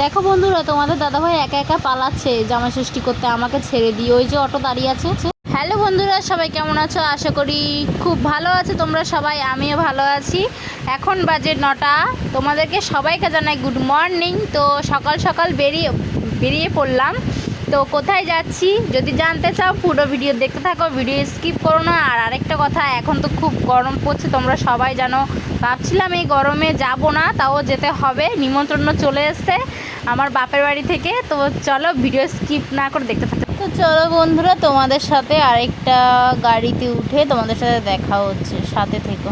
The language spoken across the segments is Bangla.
দেখো বন্ধুরা, তোমাদের দাদাভাই একা একা পালাচ্ছে জামা সৃষ্টি করতে, আমাকে ছেড়ে দিয়ে। ওই যে অটো দাঁড়িয়ে আছে। হ্যালো বন্ধুরা, সবাই কেমন আছো? আশা করি খুব ভালো আছে তোমরা সবাই, আমিও ভালো আছি। এখন বাজে নটা। তোমাদেরকে সবাইকে জানাই গুড মর্নিং তো সকাল সকাল বেরিয়ে বেরিয়ে পড়লাম। তো কোথায় যাচ্ছি? যদি জানতে চাও, পুরো ভিডিও দেখতে থাকো, ভিডিও স্কিপ করো না। আর আরেকটা কথা, এখন তো খুব গরম পড়ছে, তোমরা সবাই জানো। ভাবছিলাম এই গরমে যাব না, তাও যেতে হবে। নিমন্ত্রণ চলে এসছে আমার বাপের বাড়ি থেকে। তো চলো, ভিডিও স্কিপ না করে দেখতে থাকো। তো চলো বন্ধুরা, তোমাদের সাথে আরেকটা গাড়িতে উঠে তোমাদের সাথে দেখা হচ্ছে, সাথে থেকো।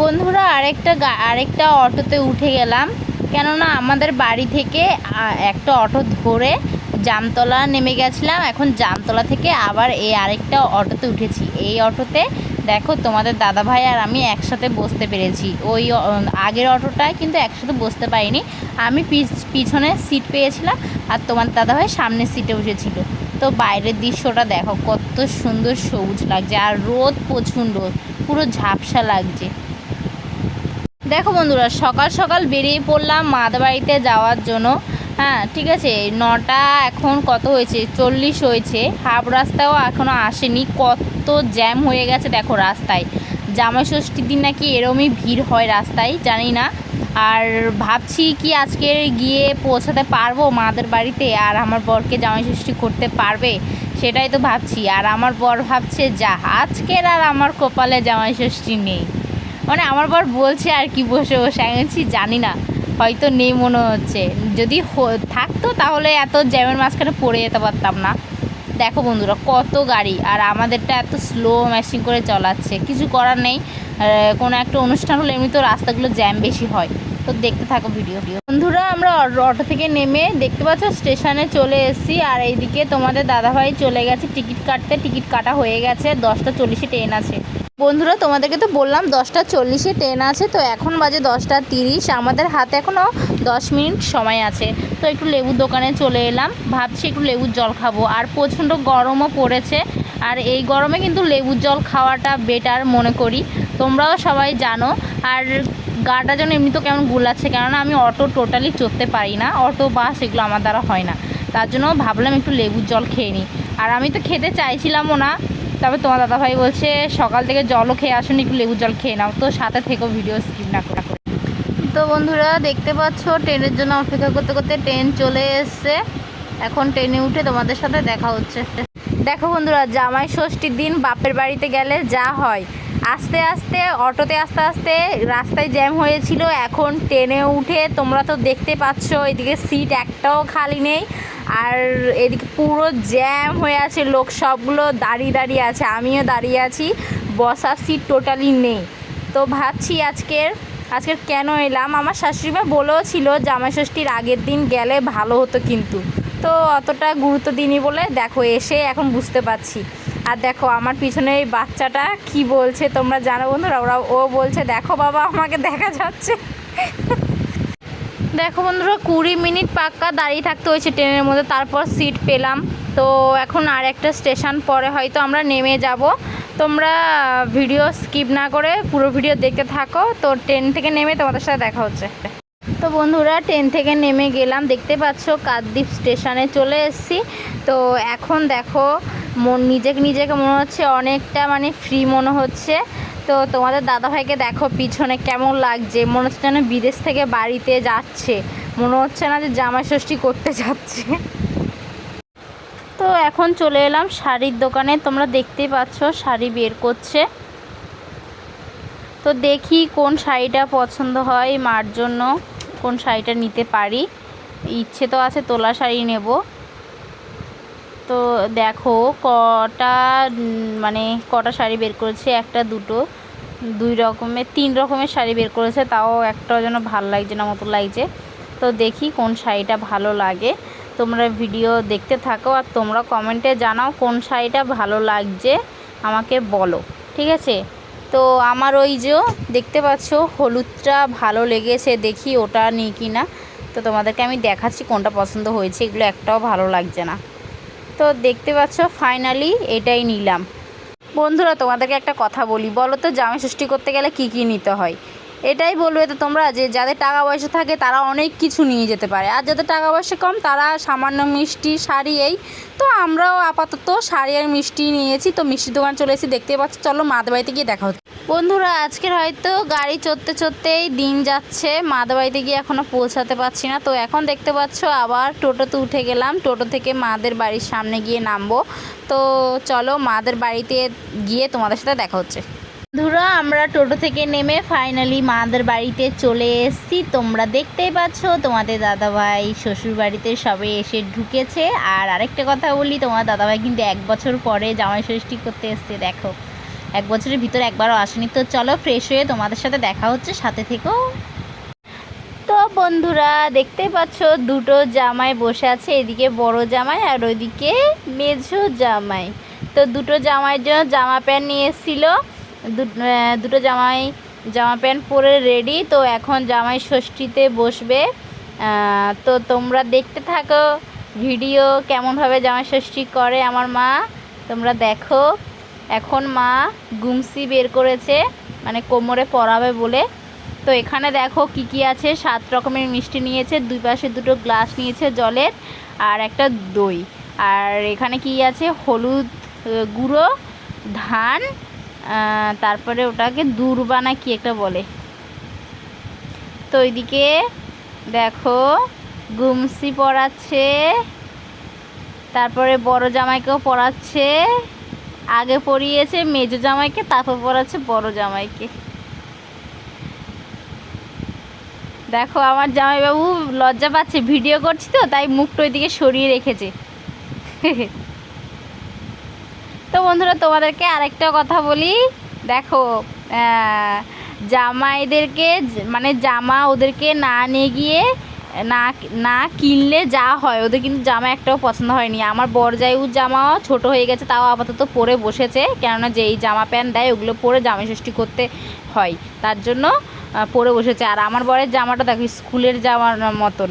বন্ধুরা, আরেকটা আরেকটা অটোতে উঠে গেলাম। কেননা আমাদের বাড়ি থেকে একটা অটো ধরে জামতলা নেমে গেছিলাম। এখন জামতলা থেকে আবার এই আরেকটা অটোতে উঠেছি। এই অটোতে দেখো তোমাদের দাদা ভাই আর আমি একসাথে বসতে পেরেছি। ওই আগের অটোটায় কিন্তু একসাথে বসতে পারিনি। আমি পিছ- পিছনে সিট পেয়েছিলাম আর তোমার দাদা ভাই সামনের সিটে উঠেছিল তো বাইরের দৃশ্যটা দেখো, কত সুন্দর সবুজ লাগছে আর রোদ প্রচণ্ড, পুরো ঝাপসা লাগছে। দেখো বন্ধুরা, সকাল সকাল বেরিয়ে পড়লাম মাদ বাড়িতে যাওয়ার জন্য। হ্যাঁ ঠিক আছে, নটা এখন কত হয়েছে? চল্লিশ হয়েছে। হাফ রাস্তাও এখনও আসেনি। কত জ্যাম হয়ে গেছে দেখো রাস্তায়। জামাই ষষ্ঠীর দিন নাকি এরমই ভিড় হয় রাস্তায়, জানি না। আর ভাবছি কি আজকে গিয়ে পৌঁছাতে পারব মাদের বাড়িতে? আর আমার বরকে জামাই ষষ্ঠী করতে পারবে? সেটাই তো ভাবছি। আর আমার বর ভাবছে, যা, আজকের আর আমার কপালে জামাই ষষ্ঠী নেই। মানে আমার বর বলছে আর কি বসে বসে। আমি বলছি, জানি না, হয়তো নেই মনে হচ্ছে। যদি থাকতো তাহলে এত জ্যামের মাঝখানে পড়ে যেতে পারতাম না। দেখো বন্ধুরা, কত গাড়ি, আর আমাদেরটা এত স্লো মেশিন করে চলাচ্ছে। কিছু করার নেই। কোনো একটা অনুষ্ঠান হলে এমনি তো রাস্তাগুলো জ্যাম বেশি হয়। তো দেখতে থাকো ভিডিও বন্ধুরা, আমরা অটো থেকে নেমে দেখতে পাচ্ছ, স্টেশনে চলে এসেছি। আর এইদিকে তোমাদের দাদাভাই চলে গেছে। টিকিট কাটতে। টিকিট কাটা হয়ে গেছে। দশটা চল্লিশে ট্রেন আছে। বন্ধুরা, তোমাদেরকে তো বললাম দশটা চল্লিশে ট্রেন আছে, তো এখন বাজে দশটা তিরিশ। আমাদের হাতে এখনও দশ মিনিট সময় আছে। তো একটু লেবুর দোকানে চলে এলাম। ভাবছি একটু লেবুর জল খাব। আর প্রচণ্ড গরমও পড়েছে। আর এই গরমে কিন্তু লেবুর জল খাওয়াটা বেটার মনে করি। তোমরাও সবাই জানো। আর গাটা যেন এমনি তো কেমন গুলাচ্ছে, কেননা আমি অটো টোটালি চড়তে পারি না। অটো, বাস এগুলো আমার দ্বারা হয় না। তার জন্য ভাবলাম একটু লেবুর জল খেয়ে নিই। আর আমি তো খেতে চাইছিলামও না। তবে তোমার দাদাভাই বলছে, সকাল থেকে জলও খেয়ে আসুন, একটু লেবুর জল খেয়ে নাও। তো সাথে থেকেও ভিডিও স্কিপ না করে তো বন্ধুরা, দেখতে পাচ্ছ, ট্রেনের জন্য অপেক্ষা করতে করতে ট্রেন চলে এসছে। এখন ট্রেনে উঠে তোমাদের সাথে দেখা হচ্ছে। দেখো বন্ধুরা, জামাই ষষ্ঠীর দিন বাপের বাড়িতে গেলে যা হয়। আস্তে আস্তে, অটোতে আস্তে আস্তে রাস্তায় জ্যাম হয়েছিল। এখন ট্রেনে উঠে তোমরা তো দেখতে পাচ্ছ, এদিকে সিট একটাও খালি নেই। আর এদিকে পুরো জ্যাম হয়ে আছে, লোক সবগুলো দাঁড়িয়ে দাঁড়িয়ে আছে, আমিও দাঁড়িয়ে আছি বসার সিট টোটালি নেই। তো ভাবছি আজকের আজকের কেন এলাম? আমার শাশুড়িমা বলেও ছিল জামাই ষষ্ঠীর আগের দিন গেলে ভালো হতো কিন্তু। তো অতটা গুরুত্ব দিইনি বলে দেখো, এসে এখন বুঝতে পারছি। আর দেখো, আমার পিছনে এই বাচ্চাটা কি বলছে, তোমরা জানো বন্ধুরা? ওরা, ও বলছে, দেখো বাবা, আমাকে দেখা যাচ্ছে। দেখো বন্ধুরা, কুড়ি মিনিট পাক্কা দাঁড়িয়ে থাকতে হয়েছে ট্রেনের মধ্যে, তারপর সিট পেলাম। তো এখন আর একটা স্টেশন পরে হয়তো আমরা নেমে যাব। তোমরা ভিডিও স্কিপ না করে পুরো ভিডিও দেখতে থাকো। তো ট্রেন থেকে নেমে তোমাদের সাথে দেখা হচ্ছে। তো বন্ধুরা ট্রেন থেকে নেমে গেলাম। দেখতে পাচ্ছ কাকদ্বীপ স্টেশনে চলে এসেছি। তো এখন দেখো, মন নিজেকে নিজেকে মনে হচ্ছে অনেকটা মানে ফ্রি মনে হচ্ছে। তো তোমাদের দাদাভাইকে দেখো পিছনে কেমন লাগছে। মনে হচ্ছে যেন বিদেশ থেকে বাড়িতে যাচ্ছে। মনে হচ্ছে না যে জামাই ষষ্ঠী করতে যাচ্ছে। তো এখন চলে এলাম শাড়ির দোকানে। তোমরা দেখতেই পাচ্ছ শাড়ি বের করছে। তো দেখি কোন শাড়িটা পছন্দ হয় মার জন্য। কোন শাড়িটা নিতে পারি। ইচ্ছে তো আছে তোলা শাড়ি নেব। তো দেখো কটা মানে কটা শাড়ি বের করেছে? একটা, দুটো, দুই রকমের তিন রকমের শাড়ি বের করেছে। তাও একটা যেন ভালো লাগছে না, মতো লাগছে। তো দেখি কোন শাড়িটা ভালো লাগে। তোমরা ভিডিও দেখতে থাকো আর তোমরা কমেন্টে জানাও কোন শাড়িটা ভালো লাগছে। আমাকে বলো, ঠিক আছে? তো আমার ওই যে দেখতে পাচ্ছ, হলুদটা ভালো লেগেছে, দেখি ওটা নিই কি না তো তোমাদেরকে আমি দেখাচ্ছি কোনটা পছন্দ হয়েছে, এগুলো একটাও ভালো লাগছে না। তো দেখতে পাচ্ছ ফাইনালি এটাই নিলাম। বন্ধুরা, তোমাদেরকে একটা কথা বলি। বলো তো, জামাই ষষ্ঠী করতে গেলে কি কি নিতে হয়? এটাই বলবে তো তোমরা যে যাদের টাকা পয়সা থাকে তারা অনেক কিছু নিয়ে যেতে পারে। আর যাদের টাকা পয়সা কম, তারা সামান্য মিষ্টি শাড়ি এই। তো আমরাও আপাতত শাড়ি আর মিষ্টি নিয়েছি। তো মিষ্টির দোকান চলে এসেছি, দেখতে পাচ্ছি। চলো মাদের বাড়িতে গিয়ে দেখা হচ্ছে। বন্ধুরা, আজকের হয়তো গাড়ি চড়তে চড়তেই দিন যাচ্ছে। মাদের বাড়িতে গিয়ে এখনও পৌঁছাতে পারছি না। তো এখন দেখতে পাচ্ছ, আবার টোটোতে উঠে গেলাম। টোটো থেকে মাদের বাড়ির সামনে গিয়ে নামবো। তো চলো মাদের বাড়িতে গিয়ে তোমাদের সাথে দেখা হচ্ছে। বন্ধুরা, আমরা টোটো থেকে নেমে ফাইনালি মাদের বাড়িতে চলে এসেছি। তোমরা দেখতেই পাচ্ছ, তোমাদের দাদাভাই শ্বশুর বাড়িতে সবে এসে ঢুকেছে। আর আরেকটা কথা বলি, তোমার দাদাভাই কিন্তু এক বছর পরে জামাই ষষ্ঠী করতে এসছে, দেখো। এক বছরের ভিতরে একবারও আসেনি। তো চলো ফ্রেশ হয়ে তোমাদের সাথে দেখা হচ্ছে, সাথে থেকেও তো বন্ধুরা, দেখতেই পাচ্ছ, দুটো জামাই বসে আছে, এদিকে বড় জামাই আর ওইদিকে মেঝো জামাই। তো দুটো জামাইয়ের জন্য জামা প্যান্ট নিয়ে এসেছিল। দুটো জামাই, জামা প্যান্ট পরে রেডি তো এখন জামাই ষষ্ঠীতে বসবে। তো তোমরা দেখতে থাকো ভিডিও কেমনভাবে জামাই ষষ্ঠী করে আমার মা। তোমরা দেখো, এখন মা গুমসি বের করেছে মানে কোমরে পরাবে বলে। তো এখানে দেখো কি কি আছে, সাত রকমের মিষ্টি নিয়েছে, দুই পাশে দুটো গ্লাস নিয়েছে জলের, আর একটা দই। আর এখানে কি আছে, হলুদ গুঁড়ো, ধান তারপরে ওটাকে দুর্বানা কি একটা বলে? তো ওইদিকে দেখো, গুমসি পড়াচ্ছে তারপরে বড় জামাইকেও পড়াচ্ছে আগে পরিয়েছে মেজো জামাইকে, তারপর পড়াচ্ছে বড় জামাইকে। দেখো আমার জামাইবাবু লজ্জা পাচ্ছে, ভিডিও করছি তো, তাই মুখটা ওইদিকে সরিয়ে রেখেছে। তো বন্ধুরা, তোমাদেরকে আরেকটা কথা বলি। দেখো জামাইদেরকে মানে জামা ওদেরকে না নিয়ে গিয়ে, না না কিনলে যা হয়, ওদের কিন্তু জামা একটাও পছন্দ হয়নি। আমার বরজাইউর জামাও ছোট হয়ে গেছে, তাও আপাতত পরে বসেছে, কেননা যেই জামা প্যান্ট দেয়, ওগুলো পরে জামাই ষষ্ঠী করতে হয়। তার জন্য পরে বসেছে। আর আমার বরের জামাটা দেখো, স্কুলের জামার মতন।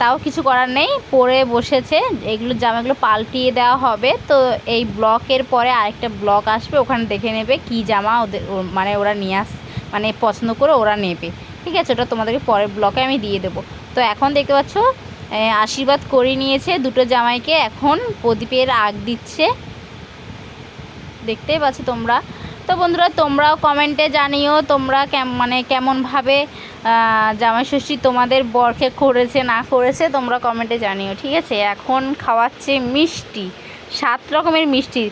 তাও কিছু করার নেই। পরে বসেছে, এগুলো জামাগুলো পাল্টিয়ে দেওয়া হবে। তো এই ব্লকের পরে আরেকটা ব্লক আসবে, ওখানে দেখে নেবে কি জামা ওদের মানে ওরা নিয়ে আস মানে পছন্দ করে ওরা নেবে। ঠিক আছে, ওটা তোমাদেরকে পরের ব্লকে আমি দিয়ে দেবো। তো এখন দেখতে পাচ্ছ আশীর্বাদ করে নিয়েছে দুটো জামাইকে। এখন প্রদীপের আগ দিচ্ছে। দেখতেই পাচ্ছ তোমরা। তো বন্ধুরা তোমরাও কমেন্টে জানিও তোমরা কেম মানে কেমনভাবে আহ, জামাই ষষ্ঠী তোমাদের বরকে করেছে না করেছে তোমরা কমেন্টে জানিও ঠিক আছে? এখন খাওয়াচ্ছে মিষ্টি সাত রকমের মিষ্টি।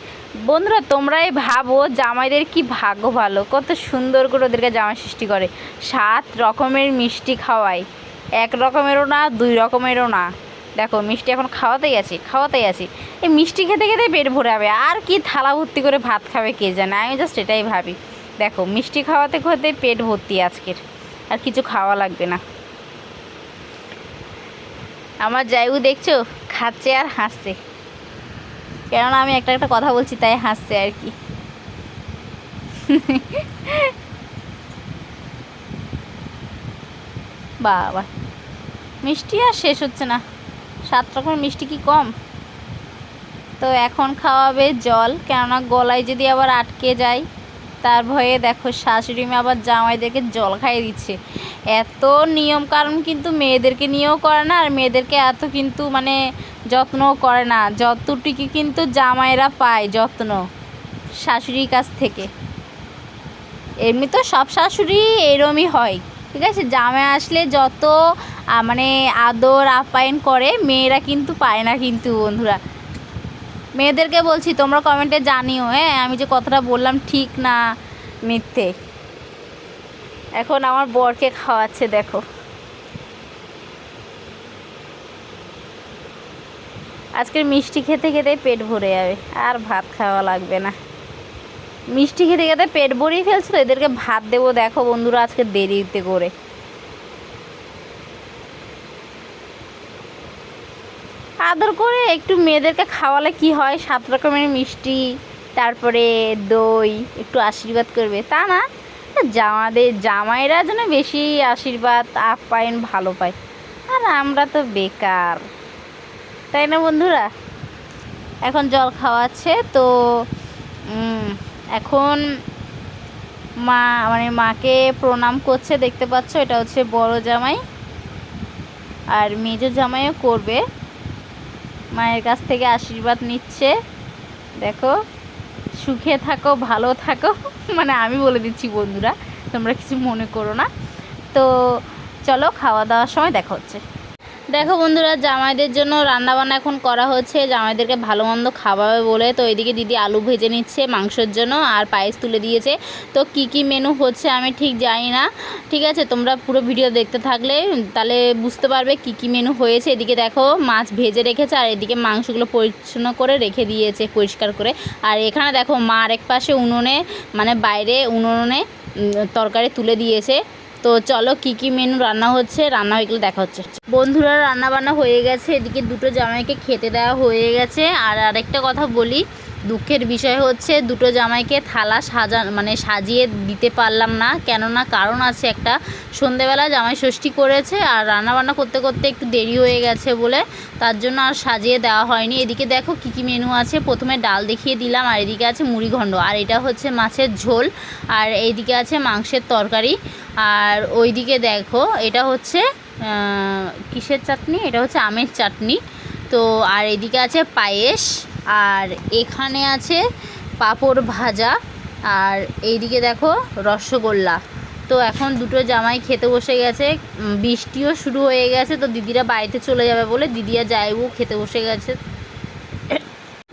বন্ধুরা তোমরাই ভাবো জামাইদের কি ভাগ্য ভালো কত সুন্দর করে ওদেরকে জামাই সৃষ্টি করে। সাত রকমের মিষ্টি খাওয়ায় এক রকমেরও না দুই রকমেরও না। দেখো, মিষ্টি এখন খাওয়াতে গেছে খাওয়াতে গেছে এই মিষ্টি খেতে খেতে পেট ভরে যাবে। আর কি থালা ভর্তি করে ভাত খাবে কে জানে? আমি জাস্ট এটাই ভাবি। দেখো, মিষ্টি খাওয়াতে খাওয়াতে পেট ভর্তি আজকের। আর কিছু খাওয়া লাগবে না। আমার জায়গু দেখছ? খাচ্ছে আর হাসছে। কেননা আমি একটা একটা কথা বলছি, তাই হাসছে আর কি। বাবা, মিষ্টি আর শেষ হচ্ছে না। সাত রকমের মিষ্টি কি কম? তো এখন খাওয়াবে জল, কেননা গলায় যদি আবার আটকে যায়, তার ভয়ে দেখো শাশুড়ি মা আবার জামাইদেরকে জল খাইয়ে দিচ্ছে। এত নিয়ম কারণ কিন্তু মেয়েদেরকে নিয়েও করে না, আর মেয়েদেরকে এত কিন্তু মানে যত্নও করে না। যতটুকু কিন্তু জামাইরা পায় যত্ন শাশুড়ির কাছ থেকে। এমনি তো সব শাশুড়ি এরমই হয়, ঠিক আছে? জামাই আসলে যত মানে আদর, আপ্যায়ন করে, মেয়েরা কিন্তু পায় না কিন্তু, বন্ধুরা। মেয়েদেরকে বলছি, তোমরা কমেন্টে জানিও হ্যাঁ? আমি যে কথাটা বললাম ঠিক না? মিথ্যে। এখন আমার বরকে খাওয়াচ্ছে, দেখো। আজকে মিষ্টি খেতে খেতে পেট ভরে যাবে, আর ভাত খাওয়া লাগবে না। মিষ্টি খেতে খেতে পেট ভরিয়ে ফেলছে তো, এদেরকে ভাত দেবো, দেখো বন্ধুরা, আজকে দেরিতে করে। আদর করে একটু মেয়েদেরকে খাওয়ালে কি হয়? সাত রকমের মিষ্টি, তারপরে দই, একটু আশীর্বাদ করবে। তা না, জামাদের জামাইরা যেন বেশি আশীর্বাদ আপ্যায়ন ভালো পায়। আর আমরা তো বেকার। তাই না বন্ধুরা? এখন জল খাওয়াচ্ছে, তো এখন মা মানে মাকে প্রণাম করছে, দেখতে পাচ্ছ, এটা হচ্ছে বড় জামাই। আর মেজো জামাইও করবে। মায়ের কাছ থেকে আশীর্বাদ নিচ্ছে। দেখো, সুখে থাকো, ভালো থাকো। মানে আমি বলে দিচ্ছি বন্ধুরা, তোমরা কিছু মনে করো না। তো চলো, খাওয়া দাওয়ার সময় দেখা হচ্ছে। দেখো বন্ধুরা, জামাইদের জন্য রান্নাবান্না এখন করা হচ্ছে। জামাইদেরকে ভালো মন্দ খাওয়াবে বলে তো এদিকে দিদি আলু ভেজে নিচ্ছে মাংসের জন্য আর পায়েস তুলে দিয়েছে। তো কি কি মেনু হচ্ছে আমি ঠিক জানি না। ঠিক আছে, তোমরা পুরো ভিডিও দেখতে থাকলে তাহলে বুঝতে পারবে কি কি মেনু হয়েছে। এদিকে দেখো, মাছ ভেজে রেখেছে আর এদিকে মাংসগুলো পরিচ্ছন্ন করে রেখে দিয়েছে পরিষ্কার করে। আর এখানে দেখো মা আরেক পাশে উনুনে মানে বাইরে উনুনে তরকারি তুলে দিয়েছে। তো চলো কি কি মেনু রান্না হচ্ছে, রান্না হয়ে গেলে দেখা হচ্ছে। বন্ধুরা রান্না বান্না হয়ে গেছে, এদিকে দুটো জামাইকে খেতে দেওয়া হয়ে গেছে। আর আরেকটা কথা বলি দুঃখের বিষয় হচ্ছে দুটো জামাইকে থালা সাজা মানে সাজিয়ে দিতে পারলাম না। কেননা কারণ আছে একটা সন্ধেবেলা জামাই ষষ্ঠী করেছে আর রান্না বান্না করতে করতে একটু দেরি হয়ে গেছে বলে তার জন্য আর সাজিয়ে দেওয়া হয়নি। এদিকে দেখো কী কী মেনু আছে। প্রথমে ডাল দেখিয়ে দিলাম আর এদিকে আছে মুড়িঘণ্ড আর এটা হচ্ছে মাছের ঝোল। আর এইদিকে আছে মাংসের তরকারি। আর ওইদিকে দেখো এটা হচ্ছে কিসের চাটনি? এটা হচ্ছে আমের চাটনি। তো আর এদিকে আছে পায়েস। আর এখানে আছে পাঁপড় ভাজা, আর এইদিকে দেখো রসগোল্লা। তো এখন দুটো জামাই খেতে বসে গেছে বৃষ্টিও শুরু হয়ে গেছে, তো দিদিরা বাড়িতে চলে যাবে বলে দিদিরা যাইবু খেতে বসে গেছে।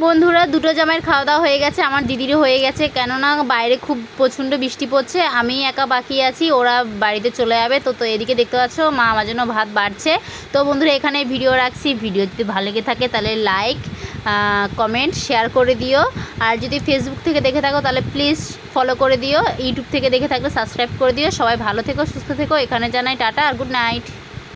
বন্ধুরা, দুটো জামাইয়ের খাওয়া দাওয়া হয়ে গেছে, আমার দিদিরও হয়ে গেছে, কেননা বাইরে খুব প্রচণ্ড বৃষ্টি পড়ছে, আমি একা বাকি আছি, ওরা বাড়িতে চলে যাবে, তো তো এদিকে দেখতে পাচ্ছ, মা আমার জন্য ভাত বাড়ছে। তো বন্ধুরা এখানে ভিডিও রাখছি ভিডিও যদি ভালো লেগে থাকে তাহলে লাইক কমেন্ট শেয়ার করে দিও। আর যদি ফেসবুক থেকে দেখে থাকো, তাহলে প্লিজ ফলো করে দিও। ইউটিউব থেকে দেখে থাকলে সাবস্ক্রাইব করে দিও। সবাই ভালো থেকো, সুস্থ থেকো। এখানে জানাই টাটা আর গুড নাইট